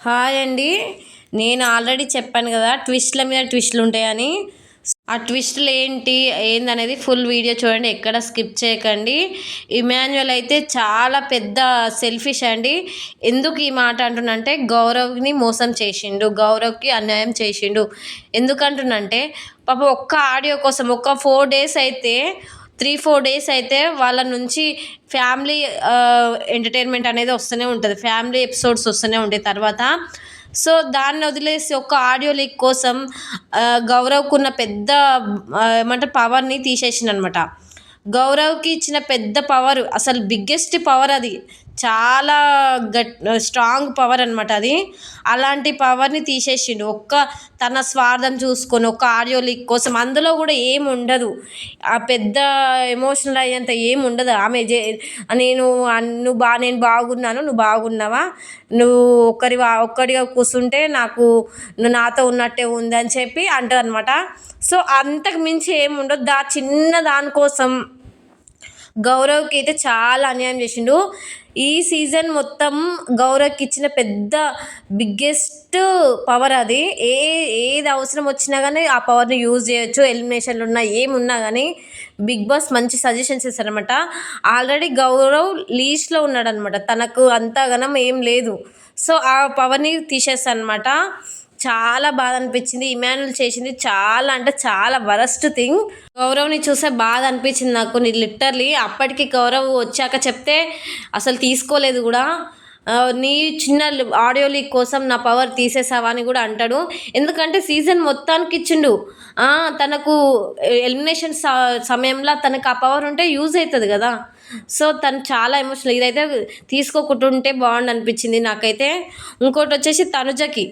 Hi అండి. నేను already చెప్పాను కదా ట్విస్ట్ల మీద ట్విస్ట్లు ఉంటాయని. ఆ ట్విస్ట్లు ఏంటి ఏందనేది ఫుల్ వీడియో చూడండి ఎక్కడ స్కిప్ చేయకండి. ఇమాన్యువల్ అయితే చాలా పెద్ద సెల్ఫిష్ అండి. ఎందుకు ఈ మాట అంటున్నంటే గౌరవ్ని మోసం చేసిండు గౌరవ్కి అన్యాయం చేసిండు. ఎందుకంటున్నంటే పాప ఒక్క ఆడియో కోసం ఒక్క ఫోర్ డేస్ అయితే త్రీ ఫోర్ డేస్ అయితే వాళ్ళ నుంచి ఫ్యామిలీ ఎంటర్టైన్మెంట్ అనేది వస్తూనే ఉంటుంది. ఫ్యామిలీ ఎపిసోడ్స్ వస్తూనే ఉంటాయి తర్వాత. సో దాన్ని వదిలేసి ఒక ఆడియో లీక్ కోసం గౌరవ్కున్న పెద్ద ఏమంటే పవర్ని తీసేసిండు అనమాట గౌరవ్కి ఇచ్చిన పెద్ద పవర్ అసలు బిగ్గెస్ట్ పవర్ అది. చాలా గట్ స్ట్రాంగ్ పవర్ అనమాట అది. అలాంటి పవర్ని తీసేసిండు. ఒక్క తన స్వార్థం చూసుకొని ఒక్క ఆడియో లీక్ కోసం అందులో కూడా ఏం ఉండదు. ఆ పెద్ద ఎమోషనల్ అయ్యేంత ఏం ఉండదు. ఆమె జే నేను నువ్వు బా నేను బాగున్నాను నువ్వు బాగున్నావా? నువ్వు ఒక్కరి ఒక్కడిగా కూర్చుంటే నాకు నువ్వు నాతో ఉన్నట్టే ఉంది అని చెప్పి అంటదనమాట సో అంతకు మించి ఏం ఉండదు. దా చిన్న దానికోసం గౌరవ్కి అయితే చాలా అన్యాయం చేసిండు. ఈ సీజన్ మొత్తం గౌరవ్కి ఇచ్చిన పెద్ద బిగ్గెస్ట్ పవర్ అది. ఏ ఏది అవసరం వచ్చినా కానీ ఆ పవర్ని యూజ్ చేయొచ్చు. ఎలిమినేషన్లు ఉన్నా ఏమున్నా కానీ బిగ్ బాస్ మంచి సజెషన్స్ ఇస్తారనమాట ఆల్రెడీ గౌరవ్ లీస్ట్లో ఉన్నాడనమాట తనకు అంతగానం ఏం లేదు. సో ఆ పవర్ని తీసేస్తానమాట చాలా బాధ అనిపించింది. ఇమాన్యుల్ చేసింది చాలా అంటే చాలా వరస్ట్ థింగ్. గౌరవ్ని చూసే బాధ అనిపించింది నాకు. నీ లిటర్లీ అప్పటికి గౌరవ్ వచ్చాక చెప్తే అసలు తీసుకోలేదు కూడా. నీ చిన్న ఆడియో లీక్ కోసం నా పవర్ తీసేసావా అని కూడా అంటాడు. ఎందుకంటే సీజన్ మొత్తానికి ఇచ్చిండు. తనకు ఎలిమినేషన్ సమయంలో తనకు ఆ పవర్ ఉంటే యూజ్ అవుతుంది కదా. సో తను చాలా ఎమోషనల్ ఇదైతే తీసుకోకుంటుంటే బాగుండు అనిపించింది నాకైతే. ఇంకోటి వచ్చేసి తనుజకి.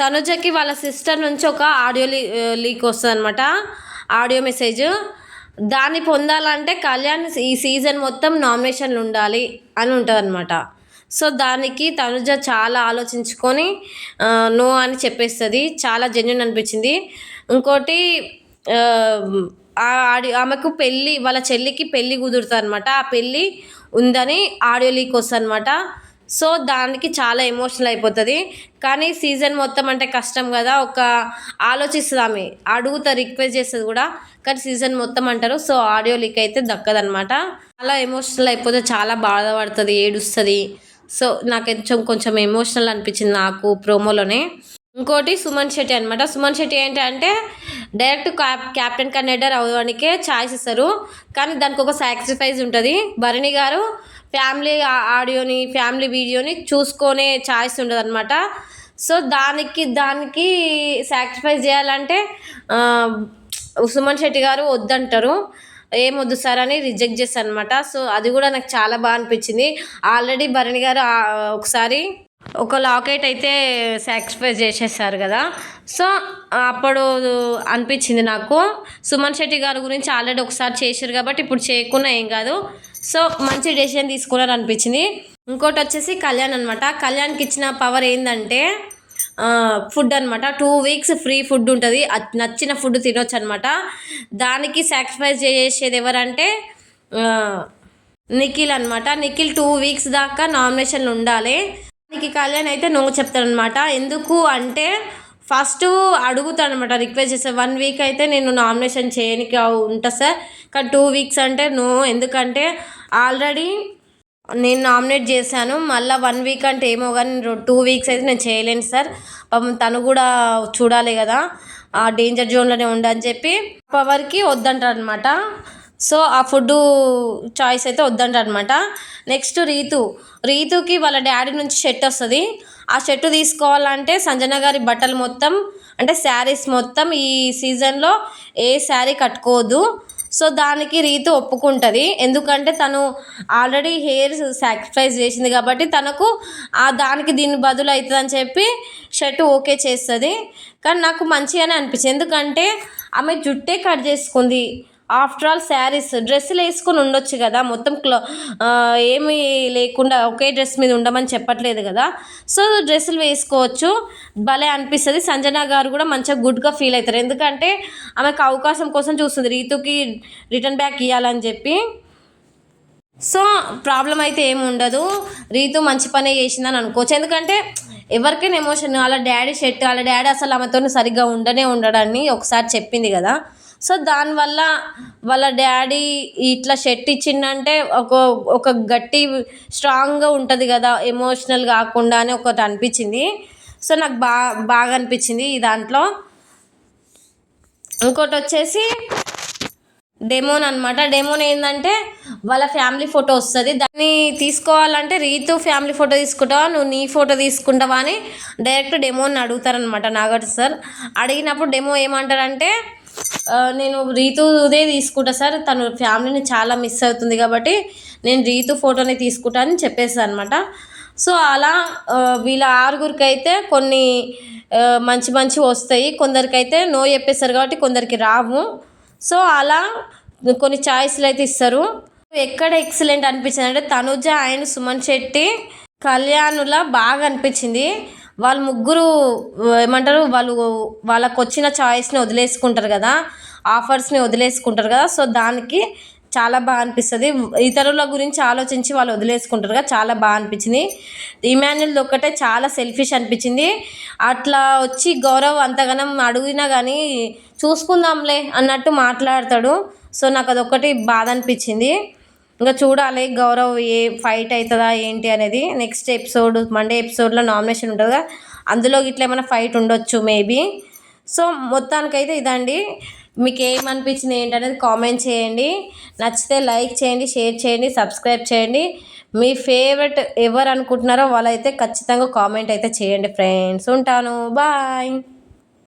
తనుజకి వాళ్ళ సిస్టర్ నుంచి ఒక ఆడియో లీ లీక్ వస్తుంది అనమాట ఆడియో మెసేజ్. దాన్ని పొందాలంటే కళ్యాణ్ ఈ సీజన్ మొత్తం నామినేషన్లు ఉండాలి అని ఉంటుంది అనమాట సో దానికి తనుజ చాలా ఆలోచించుకొని నో అని చెప్పేస్తుంది. చాలా జెన్యున్ అనిపించింది. ఇంకోటి ఆ ఆడి ఆమెకు పెళ్ళి వాళ్ళ చెల్లికి పెళ్ళి కుదురుతుంది అనమాట ఆ పెళ్ళి ఉందని ఆడియో లీక్ వస్తుంది అనమాట సో దానికి చాలా ఎమోషనల్ అయిపోతుంది. కానీ సీజన్ మొత్తం అంటే కష్టం కదా ఒక ఆలోచిస్తుంది ఆమె. అడుగుతా రిక్వెస్ట్ చేస్తుంది కూడా. కానీ సీజన్ మొత్తం అంటారు సో ఆడియో లీక్ అయితే దక్కదనమాట చాలా ఎమోషనల్ అయిపోతే చాలా బాధపడుతుంది ఏడుస్తుంది. సో నాకు కొంచెం కొంచెం ఎమోషనల్ అనిపించింది నాకు ప్రోమోలోనే. ఇంకోటి సుమన్ శెట్టి అనమాట సుమన్ శెట్టి ఏంటంటే డైరెక్ట్ క్యాప్ క్యాప్టెన్ కన్నెడర్ అవ్వడానికే ఛాయిస్ ఇస్తారు. కానీ దానికి ఒక సాక్రిఫైస్ ఉంటుంది. భరణి గారు ఫ్యామిలీ ఆడియోని ఫ్యామిలీ వీడియోని చూసుకునే ఛాయిస్ ఉండదు అనమాట సో దానికి దానికి సాక్రిఫైస్ చేయాలంటే సుమన్ శెట్టి గారు వద్దంటారు. ఏం వద్దు సార్ అని రిజెక్ట్ చేస్తాను అనమాట సో అది కూడా నాకు చాలా బాగా అనిపించింది. ఆల్రెడీ భరణి గారు ఒకసారి ఒక లాకెట్ అయితే సాక్రిఫైస్ చేసేసారు కదా. సో అప్పుడు అనిపించింది నాకు. సుమన్ శెట్టి గారి గురించి ఆల్రెడీ ఒకసారి చేశారు కాబట్టి ఇప్పుడు చేయకుండా ఏం కాదు. సో మంచి డెసిషన్ తీసుకున్నారు అనిపించింది. ఇంకోటి వచ్చేసి కళ్యాణ్ అనమాట కళ్యాణ్కి ఇచ్చిన పవర్ ఏంటంటే ఫుడ్ అనమాట టూ వీక్స్ ఫ్రీ ఫుడ్ ఉంటుంది. నచ్చిన ఫుడ్ తినొచ్చు అనమాట దానికి సాక్రిఫైస్ చేసేది ఎవరంటే నిఖిల్ అనమాట నిఖిల్ టూ వీక్స్ దాకా నామినేషన్లు ఉండాలి. దానికి కళ్యాణ్ అయితే నువ్వు చెప్తాడనమాట. ఎందుకు అంటే ఫస్ట్ అడుగుతాడు అనమాట రిక్వెస్ట్ చేస్తే. వన్ వీక్ అయితే నేను నామినేషన్ చేయనికి ఉంటా సార్. కానీ టూ వీక్స్ అంటే నో ఎందుకంటే ఆల్రెడీ నేను నామినేట్ చేశాను. మళ్ళీ వన్ వీక్ అంటే ఏమో కానీ టూ వీక్స్ అయితే నేను చేయలేను సార్. పాపం తను కూడా చూడాలి కదా. ఆ డేంజర్ జోన్లోనే ఉండని చెప్పి పవర్కి వద్దంటారు అనమాట సో ఆ ఫుడ్ చాయిస్ అయితే వద్దంటనమాట అనమాట నెక్స్ట్ రీతు. రీతుకి వాళ్ళ డాడీ నుంచి షర్ట్ వస్తుంది. ఆ షర్ట్ తీసుకోవాలంటే సంజన గారి బట్టలు మొత్తం అంటే శారీస్ మొత్తం ఈ సీజన్లో ఏ శారీ కట్టుకోవద్దు. సో దానికి రీతు ఒప్పుకుంటుంది. ఎందుకంటే తను ఆల్రెడీ హెయిర్ సాక్రిఫైస్ చేసింది కాబట్టి తనకు ఆ దానికి దీని బదులు అవుతుంది అని చెప్పి షర్ట్ ఓకే చేస్తుంది. కానీ నాకు మంచిగానే అనిపించింది. ఎందుకంటే ఆమె జుట్టే కట్ చేసుకుంది. ఆఫ్టర్ ఆల్ శారీస్ డ్రెస్సులు వేసుకొని ఉండొచ్చు కదా. మొత్తం క్లో ఏమీ లేకుండా ఒకే డ్రెస్ మీద ఉండమని చెప్పట్లేదు కదా. సో డ్రెస్సులు వేసుకోవచ్చు. భలే అనిపిస్తుంది. సంజన గారు కూడా మంచిగా గుడ్గా ఫీల్ అవుతారు. ఎందుకంటే ఆమెకు అవకాశం కోసం చూస్తుంది. రీతుకి రిటర్న్ బ్యాక్ ఇవ్వాలని చెప్పి. సో ప్రాబ్లం అయితే ఏమి ఉండదు. రీతు మంచి పనే చేసిందని అనుకోవచ్చు. ఎందుకంటే ఎవరికైనా ఎమోషన్ వాళ్ళ డాడీ షెట్ వాళ్ళ డాడీ అసలు ఆమెతో సరిగ్గా ఉండనే ఉండడాన్ని ఒకసారి చెప్పింది కదా. సో దానివల్ల వాళ్ళ డాడీ ఇట్లా షెట్ ఇచ్చిండంటే ఒక ఒక గట్టి స్ట్రాంగ్గా ఉంటుంది కదా ఎమోషనల్ కాకుండా అని ఒకటి అనిపించింది. సో నాకు బాగా బాగా అనిపించింది ఈ దాంట్లో. ఇంకోటి వచ్చేసి డెమోన్ అనమాట డెమోన్ ఏంటంటే వాళ్ళ ఫ్యామిలీ ఫోటో వస్తుంది. దాన్ని తీసుకోవాలంటే రీతు ఫ్యామిలీ ఫోటో తీసుకుంటావా నువ్వు నీ ఫోటో తీసుకుంటావా అని డైరెక్ట్ డెమోని అడుగుతారనమాట నాగార్జున సార్. అడిగినప్పుడు డెమో ఏమంటారంటే నేను రీతుదే తీసుకుంటా సార్. తను ఫ్యామిలీని చాలా మిస్ అవుతుంది కాబట్టి నేను రీతు ఫోటోని తీసుకుంటా అని చెప్పేసి అనమాట సో అలా వీళ్ళ ఆరుగురికి అయితే కొన్ని మంచి మంచి వస్తాయి. కొందరికైతే నో చెప్పేస్తారు కాబట్టి కొందరికి రావు. సో అలా కొన్ని ఛాయిస్లు అయితే ఇస్తారు. ఎక్కడ ఎక్సలెంట్ అనిపించింది అంటే తనుజ అండ్ సుమన్ శెట్టి కళ్యాణుల బాగా అనిపించింది. వాళ్ళు ముగ్గురు ఏమంటారు వాళ్ళు వాళ్ళకు వచ్చిన చాయిస్ని వదిలేసుకుంటారు కదా ఆఫర్స్ని వదిలేసుకుంటారు కదా సో దానికి చాలా బాగా అనిపిస్తుంది. ఇతరుల గురించి ఆలోచించి వాళ్ళు వదిలేసుకుంటారు కదా చాలా బాగా అనిపించింది. ఇమాన్యుల్ ఒక్కటే చాలా సెల్ఫిష్ అనిపించింది. అట్లా వచ్చి గౌరవ్ అంతగానం అడిగినా కానీ చూసుకుందాంలే అన్నట్టు మాట్లాడతాడు. సో నాకు అదొక్కటి బాధ అనిపించింది. ఇంకా చూడాలి గౌరవ్ ఏ ఫైట్ అవుతుందా ఏంటి అనేది నెక్స్ట్ ఎపిసోడ్ మండే ఎపిసోడ్లో నామినేషన్ ఉంటుంది కదా అందులో ఇట్లా ఏమైనా ఫైట్ ఉండొచ్చు మేబీ సో మొత్తానికైతే ఇదండి. మీకు ఏమనిపించింది ఏంటనేది కామెంట్ చేయండి. నచ్చితే లైక్ చేయండి షేర్ చేయండి సబ్స్క్రైబ్ చేయండి. మీ ఫేవరెట్ ఎవరు అనుకుంటున్నారో వాళ్ళైతే ఖచ్చితంగా కామెంట్ అయితే చేయండి ఫ్రెండ్స్ ఉంటాను. బాయ్